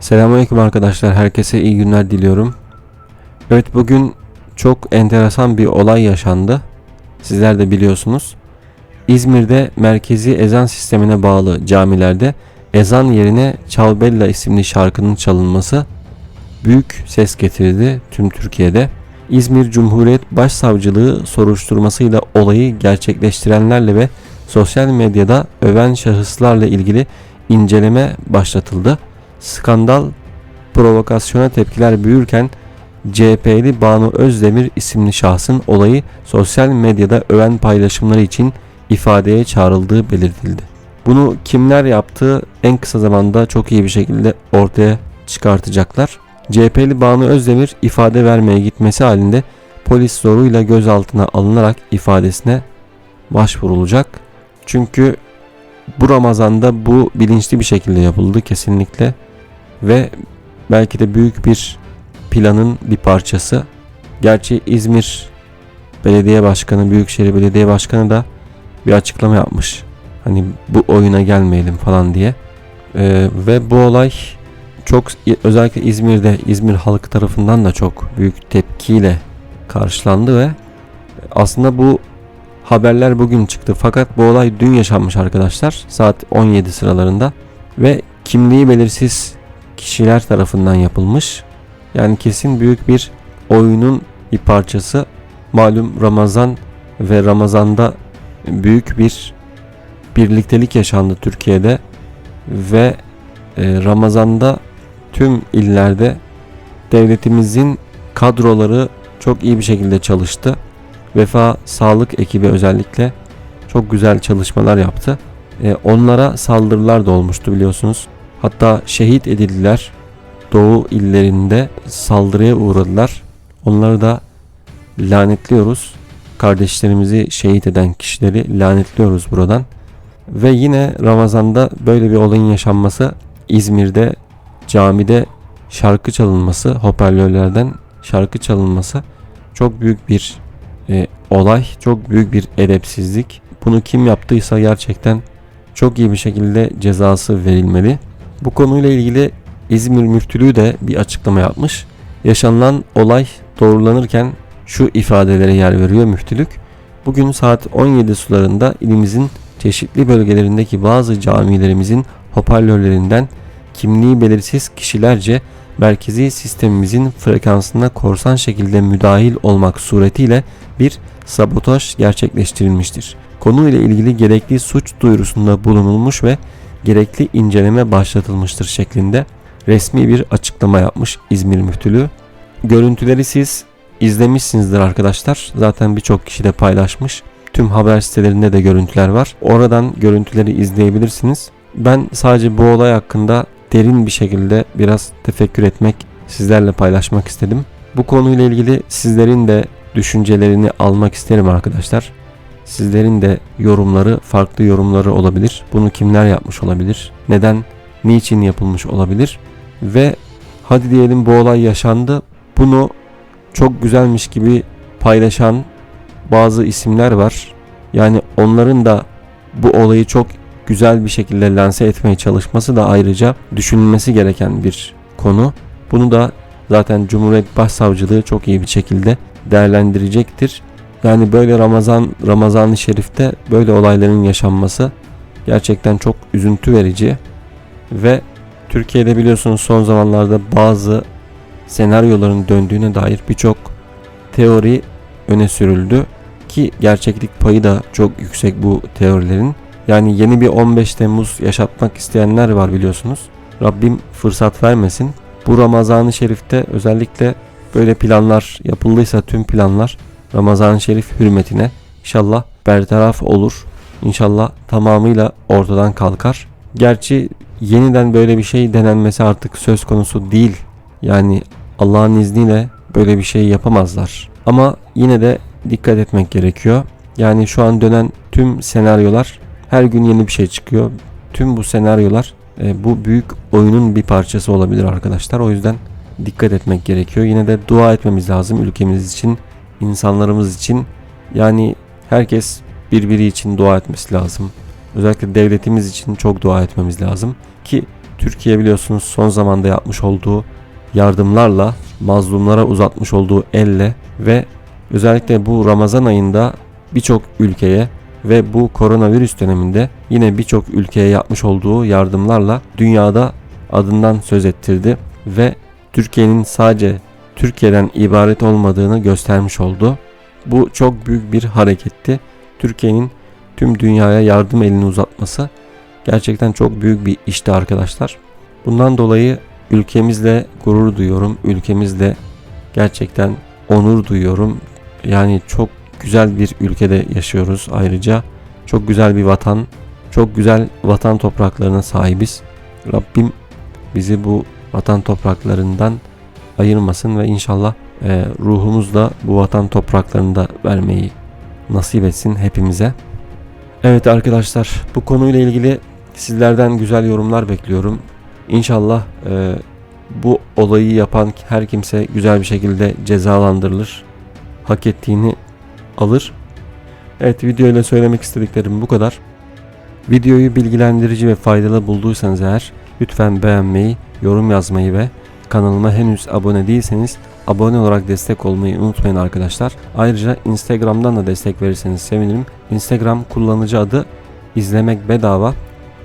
Selamünaleyküm arkadaşlar. Herkese iyi günler diliyorum. Evet bugün çok enteresan bir olay yaşandı. Sizler de biliyorsunuz. İzmir'de merkezi ezan sistemine bağlı camilerde ezan yerine Çalbella isimli şarkının çalınması büyük ses getirdi tüm Türkiye'de. İzmir Cumhuriyet Başsavcılığı soruşturmasıyla olayı gerçekleştirenlerle ve sosyal medyada öven şahıslarla ilgili inceleme başlatıldı. Skandal provokasyona tepkiler büyürken CHP'li Banu Özdemir isimli şahsın olayı sosyal medyada öven paylaşımları için ifadeye çağrıldığı belirtildi. Bunu kimler yaptığı en kısa zamanda çok iyi bir şekilde ortaya çıkartacaklar. CHP'li Banu Özdemir ifade vermeye gitmesi halinde polis zoruyla gözaltına alınarak ifadesine başvurulacak. Çünkü bu Ramazan'da bu bilinçli bir şekilde yapıldı kesinlikle ve belki de büyük bir planın bir parçası. Gerçi İzmir Belediye Başkanı, Büyükşehir Belediye Başkanı da bir açıklama yapmış. Hani bu oyuna gelmeyelim falan diye. Ee, ve bu olay çok özellikle İzmir'de İzmir halkı tarafından da çok büyük tepkiyle karşılandı ve aslında bu haberler bugün çıktı. Fakat bu olay dün yaşanmış arkadaşlar. Saat 17 sıralarında ve kimliği belirsiz kişiler tarafından yapılmış. Yani kesin büyük bir oyunun bir parçası. Malum Ramazan ve Ramazan'da büyük bir birliktelik yaşandı Türkiye'de ve e, Ramazan'da tüm illerde devletimizin kadroları çok iyi bir şekilde çalıştı. Vefa sağlık ekibi özellikle çok güzel çalışmalar yaptı. E, onlara saldırılar da olmuştu biliyorsunuz. Hatta şehit edildiler. Doğu illerinde saldırıya uğradılar. Onları da lanetliyoruz. Kardeşlerimizi şehit eden kişileri lanetliyoruz buradan. Ve yine Ramazan'da böyle bir olayın yaşanması İzmir'de camide şarkı çalınması, hoparlörlerden şarkı çalınması çok büyük bir e, olay, çok büyük bir edepsizlik. Bunu kim yaptıysa gerçekten çok iyi bir şekilde cezası verilmeli. Bu konuyla ilgili İzmir Müftülüğü de bir açıklama yapmış. Yaşanılan olay doğrulanırken şu ifadelere yer veriyor müftülük. Bugün saat 17 sularında ilimizin çeşitli bölgelerindeki bazı camilerimizin hoparlörlerinden kimliği belirsiz kişilerce merkezi sistemimizin frekansına korsan şekilde müdahil olmak suretiyle bir sabotaj gerçekleştirilmiştir. Konuyla ilgili gerekli suç duyurusunda bulunulmuş ve gerekli inceleme başlatılmıştır şeklinde resmi bir açıklama yapmış İzmir Müftülüğü. Görüntüleri siz izlemişsinizdir arkadaşlar. Zaten birçok kişi de paylaşmış. Tüm haber sitelerinde de görüntüler var. Oradan görüntüleri izleyebilirsiniz. Ben sadece bu olay hakkında derin bir şekilde biraz tefekkür etmek, sizlerle paylaşmak istedim. Bu konuyla ilgili sizlerin de düşüncelerini almak isterim arkadaşlar. Sizlerin de yorumları, farklı yorumları olabilir. Bunu kimler yapmış olabilir? Neden, niçin yapılmış olabilir? Ve hadi diyelim bu olay yaşandı. Bunu çok güzelmiş gibi paylaşan bazı isimler var. Yani onların da bu olayı çok güzel bir şekilde lanse etmeye çalışması da ayrıca düşünülmesi gereken bir konu. Bunu da zaten Cumhuriyet Başsavcılığı çok iyi bir şekilde değerlendirecektir. Yani böyle Ramazan Ramazan-ı Şerif'te böyle olayların yaşanması gerçekten çok üzüntü verici ve Türkiye'de biliyorsunuz son zamanlarda bazı senaryoların döndüğüne dair birçok teori öne sürüldü ki gerçeklik payı da çok yüksek bu teorilerin. Yani yeni bir 15 Temmuz yaşatmak isteyenler var biliyorsunuz. Rabbim fırsat vermesin. Bu Ramazan-ı Şerif'te özellikle böyle planlar yapıldıysa tüm planlar Ramazan-ı Şerif hürmetine inşallah bertaraf olur. İnşallah tamamıyla ortadan kalkar. Gerçi yeniden böyle bir şey denenmesi artık söz konusu değil. Yani Allah'ın izniyle böyle bir şey yapamazlar. Ama yine de dikkat etmek gerekiyor. Yani şu an dönen tüm senaryolar her gün yeni bir şey çıkıyor. Tüm bu senaryolar e, bu büyük oyunun bir parçası olabilir arkadaşlar. O yüzden dikkat etmek gerekiyor. Yine de dua etmemiz lazım ülkemiz için, insanlarımız için. Yani herkes birbiri için dua etmesi lazım. Özellikle devletimiz için çok dua etmemiz lazım ki Türkiye biliyorsunuz son zamanda yapmış olduğu yardımlarla, mazlumlara uzatmış olduğu elle ve özellikle bu Ramazan ayında birçok ülkeye ve bu koronavirüs döneminde yine birçok ülkeye yapmış olduğu yardımlarla dünyada adından söz ettirdi ve Türkiye'nin sadece Türkiye'den ibaret olmadığını göstermiş oldu. Bu çok büyük bir hareketti. Türkiye'nin tüm dünyaya yardım elini uzatması gerçekten çok büyük bir işti arkadaşlar. Bundan dolayı ülkemizle gurur duyuyorum. Ülkemizle gerçekten onur duyuyorum. Yani çok güzel bir ülkede yaşıyoruz ayrıca. Çok güzel bir vatan, çok güzel vatan topraklarına sahibiz. Rabbim bizi bu vatan topraklarından ayırmasın ve inşallah e, ruhumuz da bu vatan topraklarında vermeyi nasip etsin hepimize. Evet arkadaşlar bu konuyla ilgili sizlerden güzel yorumlar bekliyorum. İnşallah e, bu olayı yapan her kimse güzel bir şekilde cezalandırılır. Hak ettiğini alır. Evet videoyla söylemek istediklerim bu kadar. Videoyu bilgilendirici ve faydalı bulduysanız eğer lütfen beğenmeyi, yorum yazmayı ve kanalıma henüz abone değilseniz abone olarak destek olmayı unutmayın arkadaşlar. Ayrıca Instagram'dan da destek verirseniz sevinirim. Instagram kullanıcı adı izlemek bedava.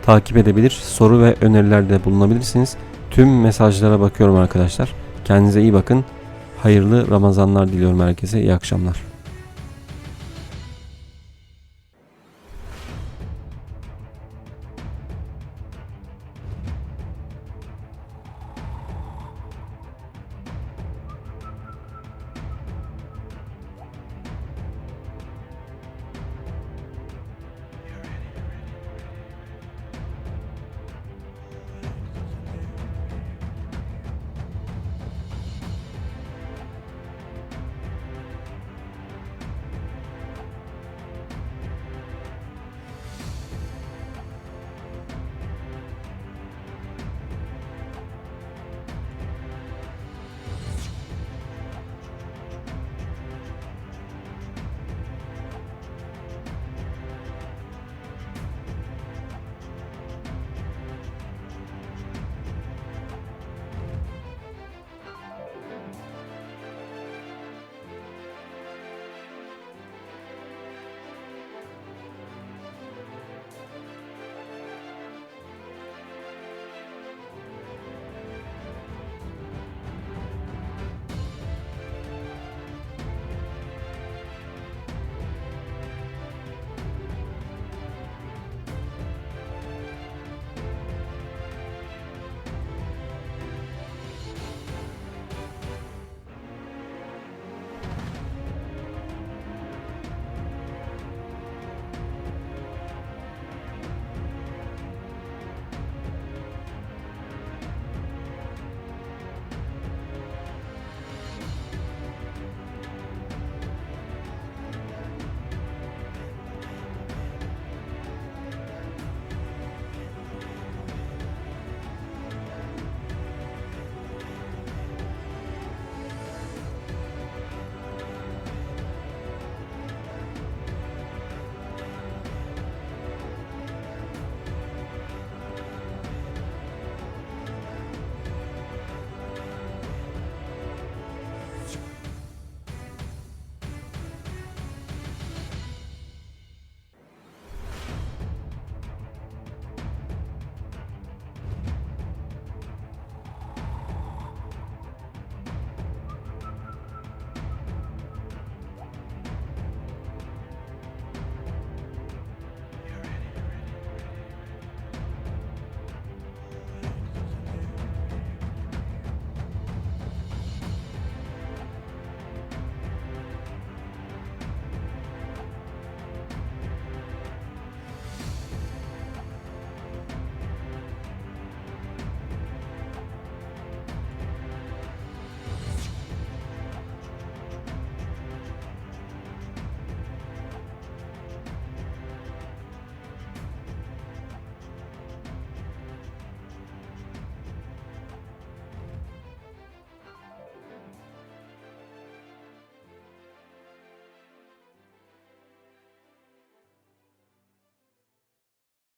Takip edebilir, soru ve önerilerde bulunabilirsiniz. Tüm mesajlara bakıyorum arkadaşlar. Kendinize iyi bakın. Hayırlı Ramazanlar diliyorum herkese. İyi akşamlar.